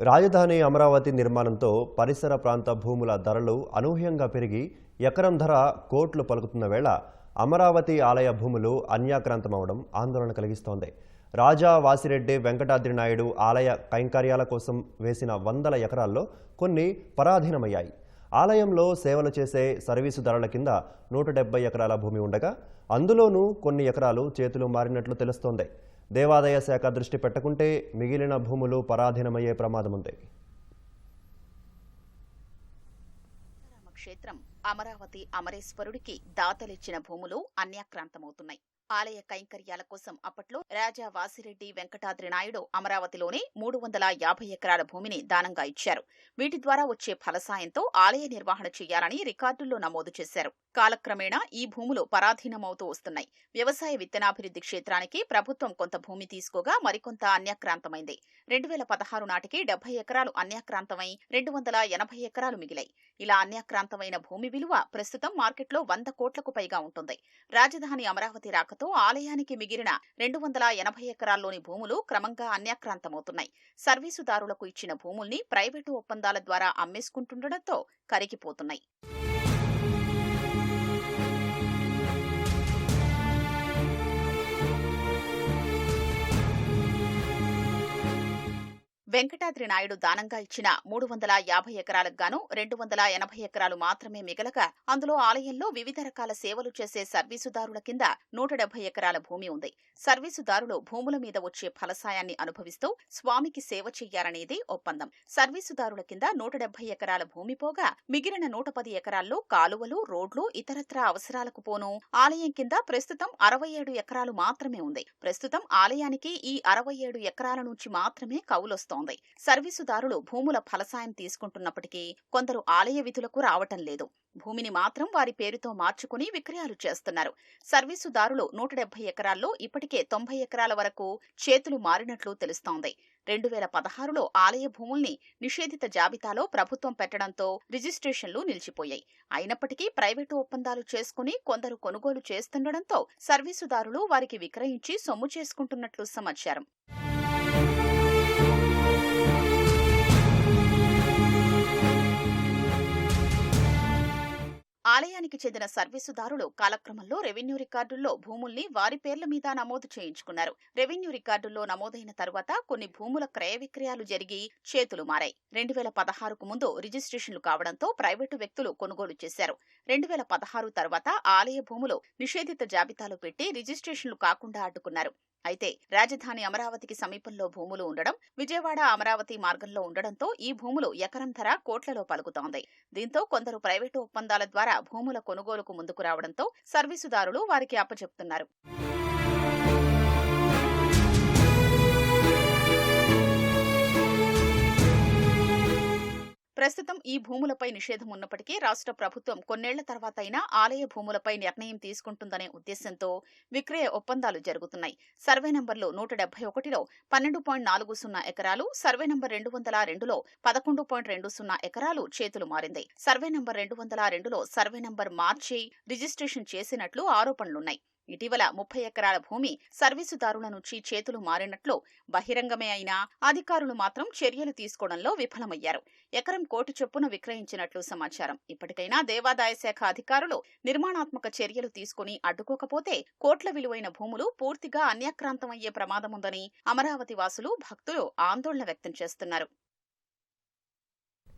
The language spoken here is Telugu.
రాజధాని అమరావతి నిర్మాణంతో పరిసర ప్రాంత భూముల ధరలు అనూహ్యంగా పెరిగి ఎకరం ధర కోట్లు పలుకుతున్న వేళ అమరావతి ఆలయ భూములు అన్యాక్రాంతమవడం ఆందోళన కలిగిస్తోంది. రాజా వాసిరెడ్డి వెంకటాద్రి నాయుడు ఆలయ కైంకర్యాల కోసం వేసిన వందల ఎకరాల్లో కొన్ని పరాధీనమయ్యాయి. ఆలయంలో సేవలు చేసే సర్వీసు ధరల కింద నూట ఎకరాల భూమి ఉండగా అందులోనూ కొన్ని ఎకరాలు చేతులు మారినట్లు తెలుస్తోంది. దేవాదాయ శాఖ దృష్టి పెట్టకుంటే మిగిలిన భూములు పరాధీనమయ్యే ప్రమాదం ఉంది క్షేత్రం అమరావతి అమరేశ్వరుడికి దాతలిచ్చిన భూములు అన్యాక్రాంతమవుతున్నాయి. ఆలయ కైంకర్యాల కోసం అప్పట్లో రాజా వాసిరెడ్డి వెంకటాద్రి నాయుడు అమరావతిలోనే మూడు వందల యాభై ఎకరాల భూమిని దానంగా ఇచ్చారు. వీటి ద్వారా వచ్చే ఫలసాయంతో ఆలయ నిర్వహణ చేయాలని రికార్డుల్లో నమోదు చేశారు. కాలక్రమేణా ఈ భూములు పరాధీనమవుతూ వస్తున్నాయి. వ్యవసాయ విత్తనాభివృద్ధి క్షేత్రానికి ప్రభుత్వం కొంత భూమి తీసుకోగా మరికొంత అన్యాక్రాంతమైంది. రెండు వేల పదహారు నాటికి డెబ్బై ఎకరాలు అన్యాక్రాంతమై రెండు వందల ఎనభై ఎకరాలు మిగిలాయి. ఇలా అన్యాక్రాంతమైన భూమి విలువ ప్రస్తుతం మార్కెట్లో వంద కోట్లకు పైగా ఉంటుంది. రాజధాని అమరావతి రాకతో ఆలయానికి మిగిలిన రెండు వందల ఎనభై ఎకరాల్లోని భూములు క్రమంగా అన్యాక్రాంతమవుతున్నాయి. సర్వీసుదారులకు ఇచ్చిన భూముల్ని ప్రైవేటు ఒప్పందాల ద్వారా అమ్మేసుకుంటుండటంతో కరిగిపోతున్నాయి. వెంకటాద్రి నాయుడు దానంగా ఇచ్చిన మూడు వందల యాభై ఎకరాలకు గాను రెండు వందల ఎనభై ఎకరాలు మాత్రమే మిగలక అందులో ఆలయంలో వివిధ రకాల సేవలు చేసే సర్వీసుదారుల కింద నూట డెబ్బై ఎకరాల భూమి ఉంది. సర్వీసుదారులు భూముల మీద వచ్చే ఫలసాయాన్ని అనుభవిస్తూ స్వామికి సేవ చెయ్యాలనేది ఒప్పందం. సర్వీసుదారుల కింద నూట డెబ్బై ఎకరాల భూమి పోగా మిగిలిన నూట పది ఎకరాల్లో కాలువలు రోడ్లు ఇతరత్రా అవసరాలకు పోను. ఆలయం కింద ప్రస్తుతం అరవై ఏడు ఎకరాలు మాత్రమే ఉంది. ప్రస్తుతం ఆలయానికి ఈ అరవై ఏడు ఎకరాల నుంచి మాత్రమే కౌలొస్తోంది సర్వీసుదారులు భూముల ఫలసాయం తీసుకుంటున్నప్పటికీ కొందరు ఆలయ విధులకు రావటం లేదు. భూమిని మాత్రం వారి పేరుతో మార్చుకుని విక్రయాలు చేస్తున్నారు. సర్వీసుదారులు నూట డెబ్బై ఎకరాల్లో ఇప్పటికే తొంభై ఎకరాల వరకు చేతులు మారినట్లు తెలుస్తోంది. రెండు వేల పదహారులో ఆలయ భూముల్ని నిషేధిత జాబితాలో ప్రభుత్వం పెట్టడంతో రిజిస్ట్రేషన్లు నిలిచిపోయాయి. అయినప్పటికీ ప్రైవేటు ఒప్పందాలు చేసుకుని కొందరు కొనుగోలు చేస్తుండటంతో సర్వీసుదారులు వారికి విక్రయించి సొమ్ము చేసుకుంటున్నట్లు సమాచారం. ఆలయానికి చెందిన సర్వీసుదారులు కాలక్రమంలో రెవెన్యూ రికార్డుల్లో భూముల్ని వారి పేర్ల మీద నమోదు చేయించుకున్నారు. రెవెన్యూ రికార్డుల్లో నమోదైన తర్వాత కొన్ని భూముల క్రయ విక్రయాలు జరిగి చేతులు మారాయి. రెండు వేల పదహారుకు ముందు రిజిస్ట్రేషన్లు కావడంతో ప్రైవేటు వ్యక్తులు కొనుగోలు చేశారు. రెండు వేల పదహారు తర్వాత ఆలయ భూములు నిషేధిత జాబితాలో పెట్టి రిజిస్ట్రేషన్లు కాకుండా అడ్డుకున్నారు. అయితే రాజధాని అమరావతికి సమీపంలో భూములు ఉండడం విజయవాడ అమరావతి మార్గంలో ఉండడంతో ఈ భూములు ఎకరం ధర కోట్లలో పలుకుతోంది. దీంతో కొందరు ప్రైవేటు ఒప్పందాల ద్వారా భూముల కొనుగోలుకు ముందుకు రావడంతో సర్వీసుదారులు వారికి అప్పచెప్తున్నారు. ప్రస్తుతం ఈ భూములపై నిషేధం ఉన్నప్పటికీ రాష్ట్ర ప్రభుత్వం కొన్నేళ్ళ తర్వాత అయినా ఆలయ భూములపై నిర్ణయం తీసుకుంటుందనే ఉద్దేశంతో విక్రయ ఒప్పందాలు జరుగుతున్నాయి. సర్వే నంబర్లు నూట డెబ్బై ఒకటిలో పన్నెండు పాయింట్ నాలుగు సున్నా ఎకరాలు సర్వే నంబర్ రెండు వందల రెండులో పదకొండు పాయింట్ రెండు సున్నా ఎకరాలు చేతులు మారింది. సర్వే నంబర్ రెండు వందల రెండులో సర్వే నంబర్ మార్చి రిజిస్ట్రేషన్ చేసినట్లు ఆరోపణలున్నాయి. ఇటీవల ముప్పై ఎకరాల భూమి సర్వీసుదారుల నుంచి చేతులు మారినట్లు బహిరంగమే అయినా అధికారులు మాత్రం చర్యలు తీసుకోవడంలో విఫలమయ్యారు. ఎకరం కోటి చొప్పున విక్రయించినట్లు సమాచారం. ఇప్పటికైనా దేవాదాయ శాఖ అధికారులు నిర్మాణాత్మక చర్యలు తీసుకుని అడ్డుకోకపోతే కోట్ల విలువైన భూములు పూర్తిగా అన్యాక్రాంతమయ్యే ప్రమాదముందని అమరావతి వాసులు భక్తులు ఆందోళన వ్యక్తం చేస్తున్నారు.